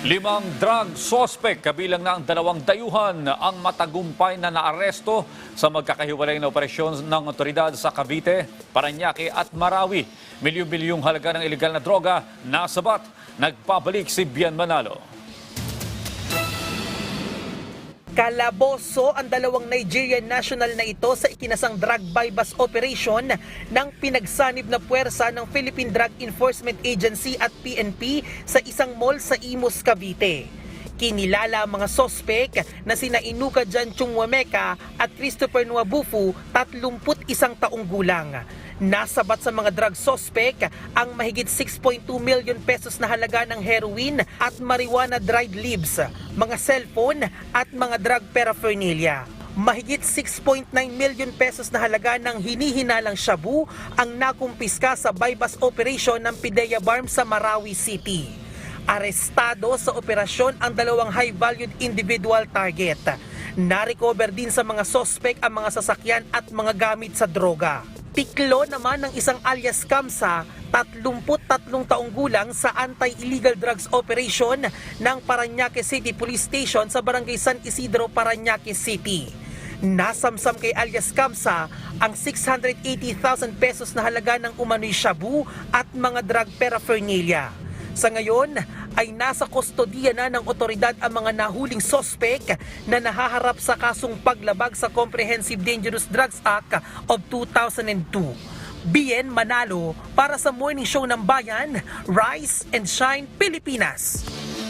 Limang drug suspect kabilang na ang dalawang dayuhan ang matagumpay na naaresto sa magkakahiwalay na operasyon ng otoridad sa Cavite, Paranaque at Marawi. Milyong-milyong halaga ng ilegal na droga nasabat. Nagpabalik si Bian Manalo. Kalaboso ang dalawang Nigerian national na ito sa ikinasang drug bypass operation ng pinagsanib na puwersa ng Philippine Drug Enforcement Agency at PNP sa isang mall sa Imus, Cavite. Kinilala ang mga sospek na sina Inuka Jan Chungwameka at Christopher Nuabufu, 31 taong gulang. Nasabat sa mga drug suspect ang mahigit 6.2 million pesos na halaga ng heroin at marijuana dried leaves, mga cellphone at mga drug paraphernalia. Mahigit 6.9 million pesos na halaga ng hinihinalang shabu ang nakumpiska sa bypass operation ng Pidea Barm sa Marawi City. Arestado sa operasyon ang dalawang high-valued individual target. Na-recover din sa mga sospek ang mga sasakyan at mga gamit sa droga. Tiklo naman ng isang alias Kamsa, 33 taong gulang sa anti-illegal drugs operation ng Paranaque City Police Station sa Barangay San Isidro, Paranaque City. Nasamsam kay alias Kamsa ang 680,000 pesos na halaga ng umano'y shabu at mga drug paraphernalia. Sa ngayon ay nasa kustodiya na ng otoridad ang mga nahuling sospek na nahaharap sa kasong paglabag sa Comprehensive Dangerous Drugs Act of 2002. Bien Manalo para sa Morning Show ng Bayan, Rise and Shine Pilipinas.